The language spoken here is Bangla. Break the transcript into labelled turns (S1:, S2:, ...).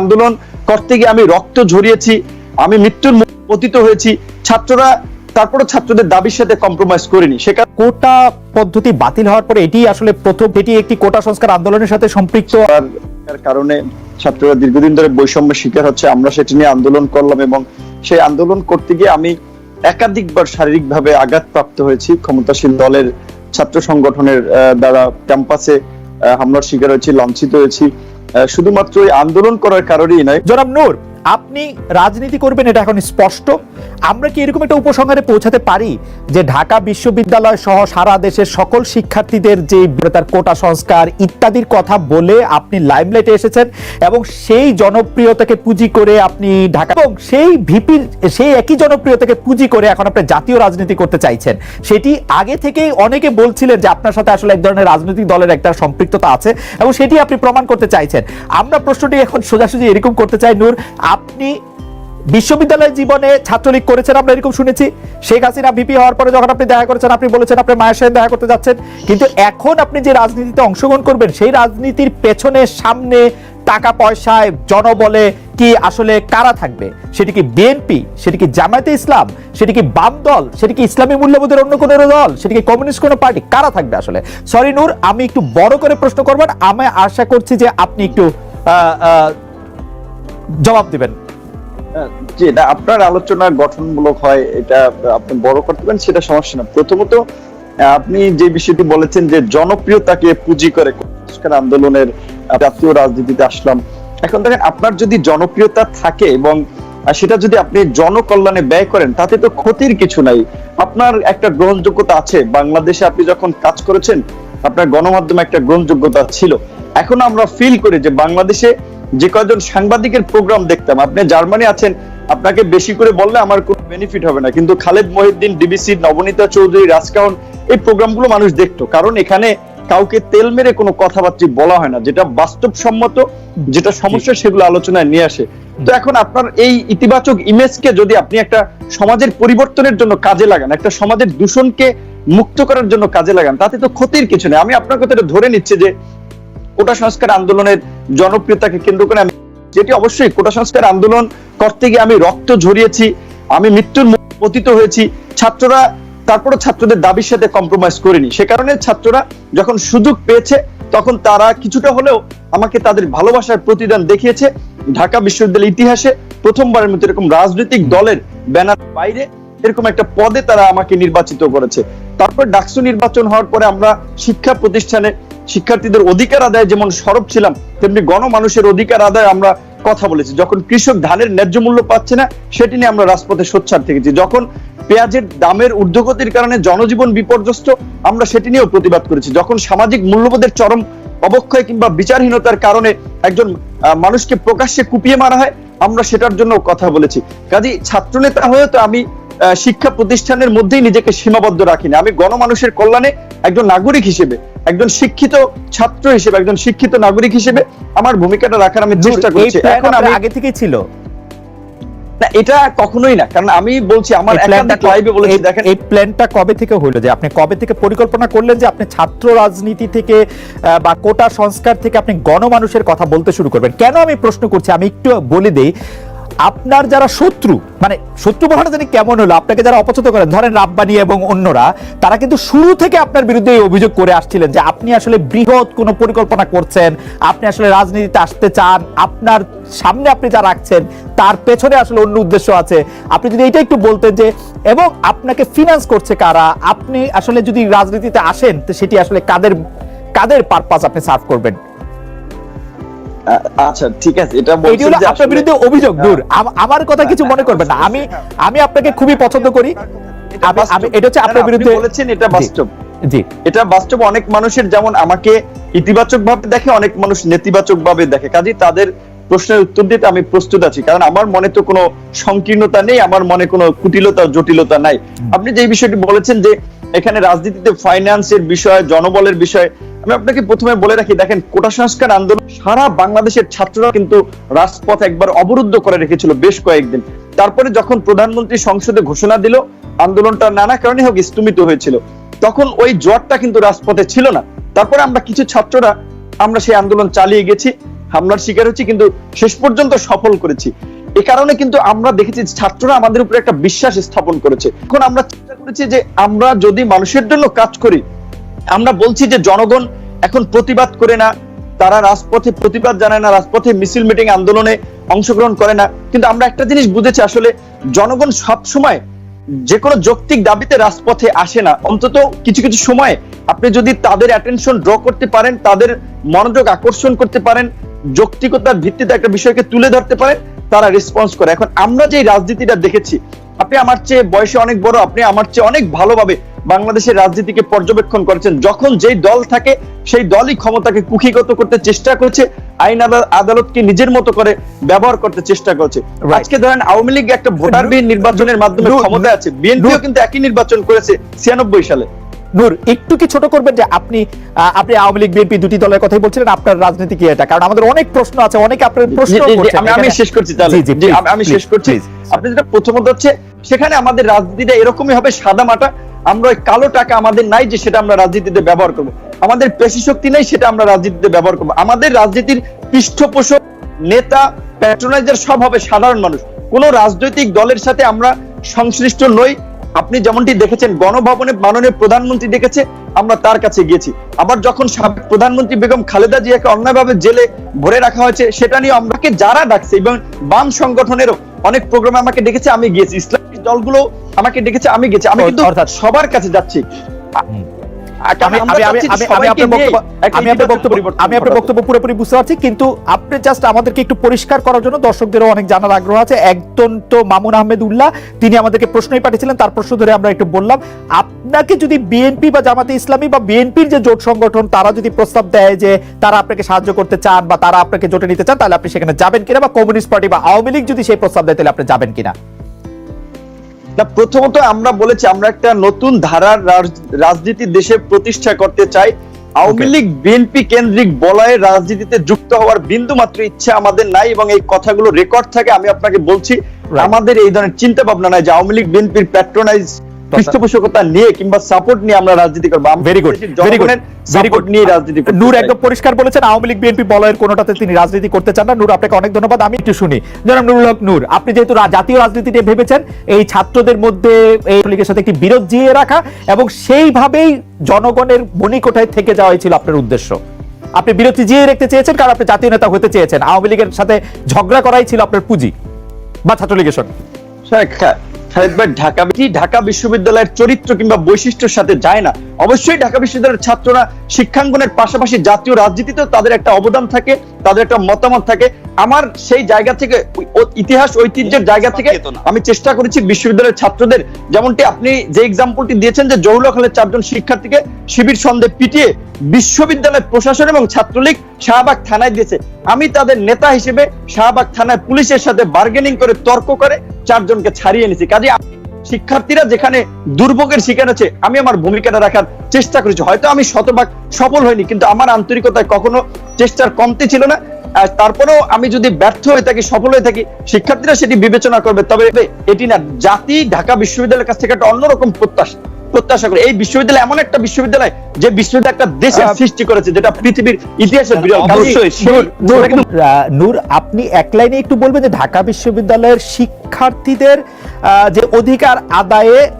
S1: আন্দোলন করতে গিয়ে আমি রক্ত ঝরিয়েছি আমি মৃত্যুর পতিত হয়েছি। ছাত্ররা তারপরে ছাত্রদের দাবির সাথে কম্প্রোমাইজ করিনি। সেখানে
S2: কোটা পদ্ধতি বাতিল হওয়ার পরে এটি আসলে প্রথম এটি একটি কোটা সংস্কার আন্দোলনের সাথে সম্পৃক্ত।
S1: কারণে ছাত্ররা দীর্ঘদিন ধরে বৈষম্যের শিকার হচ্ছে। আমরা সেটি নিয়ে আন্দোলন করলাম এবং সেই আন্দোলন করতে গিয়ে আমি একাধিকবার শারীরিকভাবে আঘাতপ্রাপ্ত হয়েছি। ক্ষমতাসীন দলের ছাত্র সংগঠনের দ্বারা ক্যাম্পাসে হামলার শিকার হয়েছি লাঞ্ছিত হয়েছি। শুধুমাত্র আন্দোলন করার কারণেই নয়।
S2: জনাব নূর আপনি রাজনীতি করবেন এটা এখন স্পষ্ট। আমরা কি এরকম একটা উপসংহারে পৌঁছাতে পারি যে ঢাকা বিশ্ববিদ্যালয় সহ সারা দেশের সকল শিক্ষার্থীদের যে তার কোটা সংস্কার ইত্যাদির কথা বলে আপনি লাইমলাইটে এসেছেন এবং সেই জনপ্রিয়তাকে পুঁজি করে আপনি ঢাকা এবং সেই ভিপির, সেই একই জনপ্রিয়তাকে পুঁজি করে এখন আপনি জাতীয় রাজনীতি করতে চাইছেন। সেটি আগে থেকেই অনেকে বলছিলেন যে আপনার সাথে আসলে এক ধরনের রাজনৈতিক দলের একটা সম্পৃক্ততা আছে এবং সেটি আপনি প্রমাণ করতে চাইছেন। আমরা প্রশ্নটি এখন সোজাসুজি এরকম করতে চাই, নূর, আপনি বিশ্ববিদ্যালয় জীবনে ছাত্রলীগ করেছেন, আমরা এরকম শুনেছি। শেখ হাসিনা ভিপি হওয়ার পরে যখন আপনি দেখা করেছেন, আপনি বলেছেন আপনি মায়ের সাথে দেখা করতে যাচ্ছেন। কিন্তু এখন আপনি যে রাজনীতিতে অংশগ্রহণ করবেন, সেই রাজনীতির পেছনে সামনে টাকা পয়সায় জনবলে কি আসলে কারা থাকবে? সেটি কি বিএনপি সেটি কি জামায়াতে ইসলাম? সেটি কি বাম দল? সেটি কি ইসলামী মূল্যবোধের অন্য কোনো দল? সেটি কি কমিউনিস্ট কোনো পার্টি? কারা থাকবে আসলে? সরি নূর, আমি একটু বড় করে প্রশ্ন করবেন আমি আশা করছি যে আপনি একটু জবাব দিবেন।
S1: যে এটা আপনার আলোচনা গঠনমূলক হয়, এটা আপনি বড় করতে পারেন, সেটা সমস্যা না। প্রথমত আপনি যে বিষয়টি বলেছেন যে জনপ্রিয়তাকে পুঁজি করে সংস্কার আন্দোলনের জাতীয় রাজনীতিতে আসলাম। এখন দেখেন, আপনার যদি জনপ্রিয়তা থাকে এবং সেটা যদি আপনি জনকল্যাণে ব্যয় করেন, তাতে তো ক্ষতির কিছু নাই। আপনার একটা গ্রহণযোগ্যতা আছে। বাংলাদেশে আপনি যখন কাজ করেছেন, আপনার গণমাধ্যমে একটা গ্রহণযোগ্যতা ছিল। এখন আমরা ফিল করি যে বাংলাদেশে যে কয়জন সাংবাদিকের প্রোগ্রাম দেখতাম আপনি জার্মানি আছেন আপনাকে বেশি করে বললে আমার কোনো বেনিফিট হবে না। কিন্তু খালেদ মহিউদ্দিন ডিবিসি নবনীতা চৌধুরী রাজকাউন এই প্রোগ্রামগুলো মানুষ দেখতো। কারণ এখানে কাউকে তেল মেরে কোনো কথাবার্তা বলা হয় না। যেটা বাস্তবসম্মত যেটা সমস্যা সেগুলো আলোচনায় নিয়ে আসে। তো এখন আপনার এই ইতিবাচক ইমেজকে যদি আপনি একটা সমাজের পরিবর্তনের জন্য কাজে লাগান একটা সমাজের দূষণকে মুক্ত করার জন্য কাজে লাগান তাতে তো ক্ষতির কিছু নেই। আমি আপনার কথাটা ধরে নিচ্ছি যে কোটা সংস্কার আন্দোলনের জনপ্রিয়তাকে কেন্দ্র করে আমি যেটি অবশ্যই কোটা সংস্কার আন্দোলন করতে গিয়ে আমি রক্ত ঝরিয়েছি, আমি মৃত্যুর পতিত হয়েছি। ছাত্ররা তারপরে ছাত্রদের দাবির সাথে কম্প্রোমাইজ করিনি। সে কারণে ছাত্ররা যখন সুযোগ পেয়েছে, তখন তারা কিছুটা হলেও আমাকে তাদের ভালোবাসার প্রতিদান দেখিয়েছে। ঢাকা বিশ্ববিদ্যালয়ের ইতিহাসে প্রথমবারের মতো এরকম রাজনৈতিক দলের ব্যানার বাইরে এরকম একটা পদে তারা আমাকে নির্বাচিত করেছে। তারপর ডাকসু নির্বাচন হওয়ার পরে আমরা শিক্ষা প্রতিষ্ঠানে শিক্ষার্থীদের অধিকার আদায় যেমন সরব ছিলাম, তেমনি গণমানুষের অধিকার আদায় আমরা কথা বলেছি। যখন কৃষক ধানের ন্যায্য মূল্য পাচ্ছে না, সেটি নিয়ে আমরা রাজপথে সোচ্চার থেকেছি। যখন পেঁয়াজের দামের ঊর্ধ্বগতির কারণে জনজীবন বিপর্যস্ত, আমরা সেটি নিয়েও প্রতিবাদ করেছি। যখন সামাজিক মূল্যবোধের চরম অবক্ষয় কিংবা বিচারহীনতার কারণে একজন মানুষকে প্রকাশ্যে কুপিয়ে মারা হয়, আমরা সেটার জন্য কথা বলেছি। কাজী ছাত্রনেতা হয়ে তো আমি শিক্ষা প্রতিষ্ঠানের মধ্যেই নিজেকে সীমাবদ্ধ রাখিনি। আমি গণমানুষের কল্যাণে একজন নাগরিক হিসেবে একজন শিক্ষিত ছাত্র হিসেবে একজন শিক্ষিত নাগরিক হিসেবে আমার ভূমিকাটা রাখার আমি চেষ্টা করছি। এখন আমি
S2: আগে থেকেই ছিল?
S1: না এটা কখনোই না কারণ আমি বলছি আমার একাধিক লাইভে বলেছি দেখেন
S2: এই প্ল্যানটা কবে থেকে হইল যে আপনি কবে থেকে পরিকল্পনা করলেন যে আপনি ছাত্র রাজনীতি থেকে বা কোটা সংস্কার থেকে আপনি গণমানুষের কথা বলতে শুরু করবেন? কেন আমি প্রশ্ন করছি? আমি একটু বলে দেই আপনার যারা শত্রু মানে শত্রু বলাটা জানি কেমন হলো, আপনাকে যারা অপছন্দ করেন, ধরেন রাব্বানি এবং অন্যরা, তারা কিন্তু শুরু থেকে আপনার বিরুদ্ধে এই অভিযোগ করে আসছিলেন যে আপনি আসলে বৃহৎ কোনো পরিকল্পনা করছেন, আপনি আসলে রাজনীতিতে আসতে চান, আপনার সামনে আপনি যা রাখছেন, তার পেছনে আসলে অন্য উদ্দেশ্য আছে। আপনি যদি এটা একটু বলতেন যে, এবং আপনাকে ফিনান্স করছে কারা? আপনি আসলে যদি রাজনীতিতে আসেন, তো সেটি আসলে কাদের কাদের পারপাস আপনি সার্ভ করবেন?
S1: আচ্ছা ঠিক আছে এটা
S2: বলছি
S1: যে
S2: আপনার বিরুদ্ধে অভিযোগ দূর। আমার কথা কিছু মনে করবেন না। আমি আমি আপনাকে খুবই পছন্দ করি। আমি- এটা হচ্ছে আপনার বিরুদ্ধে
S1: বলেছেন এটা বাস্তব।
S2: জি।
S1: এটা বাস্তব অনেক মানুষের যেমন আমাকে ইতিবাচক ভাবে দেখে অনেক মানুষ নেতিবাচক ভাবে দেখে। কাজে তাদের প্রশ্নের উত্তর দিতে আমি প্রস্তুত আছি কারণ আমার মনে তো কোনো সংকীর্ণতা নেই আমার মনে কোনো কুটিলতা জটিলতা নাই। আপনি যে বিষয়টি বলেছেন যে এখানে রাজনীতিতে ফাইন্যান্সের বিষয় জনবলের বিষয় আমি আপনাকে প্রথমে বলে রাখি দেখেন কোটা সংস্কার আন্দোলন সারা বাংলাদেশের ছাত্ররা কিন্তু রাজপথ একবার অবরুদ্ধ করে রেখেছিল বেশ কয়েকদিন। তারপরে যখন প্রধানমন্ত্রী সংসদে ঘোষণা দিল আন্দোলনটা নানা কারণে হোক স্থমিত হয়েছিল তখন ওই জোয়ারটা কিন্তু রাজপথে ছিল না। তারপরে আমরা কিছু ছাত্ররা আমরা সেই আন্দোলন চালিয়ে গেছি হামলার শিকার হচ্ছি কিন্তু শেষ পর্যন্ত সফল করেছি। এ কারণে কিন্তু আমরা দেখেছি ছাত্ররা আমাদের উপরে একটা বিশ্বাস স্থাপন করেছে। এখন আমরা চিন্তা করেছি যে আমরা যদি মানুষের জন্য কাজ করি, আমরা বলছি যে জনগণ এখন প্রতিবাদ করে না, তারা রাজপথে প্রতিবাদ জানায় না, রাজপথে মিছিল মিটিং আন্দোলনে অংশগ্রহণ করে না। কিন্তু আমরা একটা জিনিস বুঝেছি আসলে, জনগণ সব সময় যে কোনো যৌক্তিক দাবিতে রাজপথে আসে না। অন্তত কিছু কিছু সময় আপনি যদি তাদের অ্যাটেনশন ড্র করতে পারেন, তাদের মনোযোগ আকর্ষণ করতে পারেন যৌক্তিকতার ভিত্তিতে একটা বিষয়কে তুলে ধরতে পারেন তারা রেসপন্স করে। এখন আমরা যে রাজনীতিটা দেখেছি আপনি আমার চেয়ে বয়সে অনেক বড় আপনি আমার চেয়ে অনেক ভালোভাবে বাংলাদেশের রাজনীতিকে পর্যবেক্ষণ করেছেন। যখন যেই দল থাকে সেই দলই ক্ষমতাকে কুক্ষিগত করতে চেষ্টা করেছে আইন আদাল- আদালতকে নিজের মতো করে ব্যবহার করতে চেষ্টা করেছে. আজকে ধরেন আওয়ামী লীগ একটা ভোটারবিহীন নির্বাচনের মাধ্যমে ক্ষমতায় আছে বিএনপিও কিন্তু একই নির্বাচন করেছে ছিয়ানব্বই সালে।
S2: নূর একটু কি ছোট করবেন যে আপনি আপনি আওয়ামী লীগ বিএনপি দুটি দলের কথাই বলছিলেন আপনার রাজনীতি কি এটা? কারণ আমাদের অনেক প্রশ্ন আছে অনেকে আপনার প্রশ্ন
S1: আমি শেষ করছি তাহলে। আমি শেষ করছি। আপনি যেটা প্রথমত হচ্ছে সেখানে আমাদের রাজনীতিটা এরকমই হবে সাদা মাটা আমরা ওই কালো টাকা আমাদের নাই যে সেটা আমরা রাজনীতিতে ব্যবহার করব। আমাদের পেশি শক্তি নেই সেটা আমরা রাজনীতিতে ব্যবহার করব। আমাদের রাজনীতির পৃষ্ঠপোষক নেতা প্যাট্রোনাইজার সব হবে সাধারণ মানুষ। কোন রাজনৈতিক দলের সাথে আমরা সংশ্লিষ্ট নই। আপনি যেমনটি দেখেছেন গণভবনে মাননীয় প্রধানমন্ত্রী ডেকেছে আমরা তার কাছে গিয়েছি। আবার যখন সাবেক প্রধানমন্ত্রী বেগম খালেদা জিয়াকে অন্যায়ভাবে জেলে ভরে রাখা হয়েছে সেটা নিয়ে আমাকে যারা ডাকছে এবং বাম সংগঠনেরও অনেক প্রোগ্রামে আমাকে ডেকেছে আমি গিয়েছি। ইসলামিক দলগুলো আমাকে ডেকেছে আমি গেছি আমি কিন্তু
S2: অর্থাৎ-
S1: সবার কাছে যাচ্ছি। আমি
S2: আমি আমি আমি আমি আমি আপনার বক্তব্য আমি আপনার বক্তব্য আমি আপনার বক্তব্য পুরোপুরি বুঝতে পারছি কিন্তু আপনি জাস্ট আমাদেরকে একটু পরিষ্কার করার জন্য দর্শকদেরও অনেক জানার আগ্রহ আছে। একজন তো মামুন আহমেদ উল্লাহ তিনি আমাদেরকে প্রশ্নই পাঠিয়েছিলেন তার প্রশ্ন ধরে আমরা একটু বললাম। আপনাকে যদি বিএনপি বা জামাতে ইসলামী বা বিএনপির যে জোট সংগঠন তারা যদি প্রস্তাব দেয় যে তারা আপনাকে সাহায্য করতে চান বা তারা আপনাকে জোটে নিতে চান তাহলে আপনি সেখানে যাবেন কিনা? বা কমিউনিস্ট পার্টি বা আওয়ামী লীগ যদি সেই প্রস্তাব দেয় তাহলে আপনি যাবেন কিনা?
S1: না প্রথমত আমরা বলেছি আমরা একটা নতুন ধারার রাজনীতি দেশে প্রতিষ্ঠা করতে চাই। আওয়ামী. লীগ বিএনপি কেন্দ্রিক বলয়ের রাজনীতিতে যুক্ত হওয়ার বিন্দু মাত্র ইচ্ছা আমাদের নাই এবং এই কথাগুলো রেকর্ড থাকে আমি আপনাকে বলছি। আমাদের এই ধরনের চিন্তা ভাবনা নাই যে আওয়ামী লীগ বিএনপির প্যাট্রোনাইজ পৃষ্ঠপোষকতা নিয়ে কিংবা সাপোর্ট নিয়ে আমরা রাজনীতি করব।
S2: ভেরি গুড ভেরি গুড
S1: জনগণের
S2: ভেরি গুড
S1: নিয়ে রাজনীতি করতে
S2: নূর একদম পরিষ্কার বলেছেন আওয়ামী লীগ বিএনপি বলয়ের কোনোটাতে তিনি রাজনীতি করতে চান না। নূর আপনাকে অনেক ধন্যবাদ। আমি একটু শুনি। জনাব নুরুল হক নূর আপনি যেহেতু জাতীয় রাজনীতি নিয়ে ভেবেছেন এই ছাত্রদের মধ্যে এই লীগের সাথে একটি বিরোধ জিয়ে রাখা এবং সেইভাবেই জনগণের মণিকোঠায় থেকে যাওয়াই ছিল আপনার উদ্দেশ্য। আপনি বিরতি জিয়ে রাখতে চেয়েছেন কারণ আপনি জাতীয় নেতা হতে চেয়েছেন। আওয়ামী লীগের সাথে ঝগড়া করাই ছিল আপনার পুঁজি। বা ছাত্রলীগের সঙ্গে
S1: খালেদ ভাই ঢাকা কি ঢাকা বিশ্ববিদ্যালয়ের চরিত্র কিংবা বৈশিষ্ট্যের সাথে যায় না। অবশ্যই ঢাকা বিশ্ববিদ্যালয়ের ছাত্ররা শিক্ষাঙ্গনের পাশাপাশি জাতীয় রাজনীতিতেও তাদের একটা অবদান থাকে তাদের একটা মতামত থাকে। আমার সেই জায়গা থেকে ইতিহাস ঐতিহ্যের জায়গা থেকে আমি চেষ্টা করেছি বিশ্ববিদ্যালয়ের ছাত্রদের যেমনটি আপনি যে এক্সাম্পলটি দিয়েছেন যে জহুরুল হলের চারজন শিক্ষার্থীকে শিবির সন্দেহ পিটিয়ে বিশ্ববিদ্যালয় প্রশাসন এবং ছাত্রলীগ শাহবাগ থানায় দিয়েছে। আমি তাদের নেতা হিসেবে শাহবাগ থানায় পুলিশের সাথে বার্গেনিং করে তর্ক করে চারজনকে ছাড়িয়ে এনেছি। কাজে শিক্ষার্থীরা যেখানে দুর্ভোগের শিকার হচ্ছে, আমি আমার ভূমিকাটা রাখার চেষ্টা করেছি। হয়তো আমি শতভাগ সফল হয়নি কিন্তু আমার আন্তরিকতায় কখনো চেষ্টার কমতি ছিল না। তারপরেও আমি যদি ব্যর্থ হয়ে থাকি সফল হয়ে থাকি শিক্ষার্থীরা সেটি বিবেচনা করবে। তবে এটি না জাতি ঢাকা বিশ্ববিদ্যালয়ের কাছ থেকে একটা অন্যরকম প্রত্যাশা প্রত্যাশা করে। এই বিশ্ববিদ্যালয় এমন একটা বিশ্ববিদ্যালয় যে বিশ্ববিদ্যালয় একটা দেশের সৃষ্টি করেছে যেটা পৃথিবীর ইতিহাসে বিরল। কাজেই
S3: অবশ্যই,
S1: সেই-
S2: নূর, আপনি এক লাইনে একটু বলবেন যে ঢাকা বিশ্ববিদ্যালয়ের শিক্ষার্থীদের আহ, যে অধিকার আদায়ে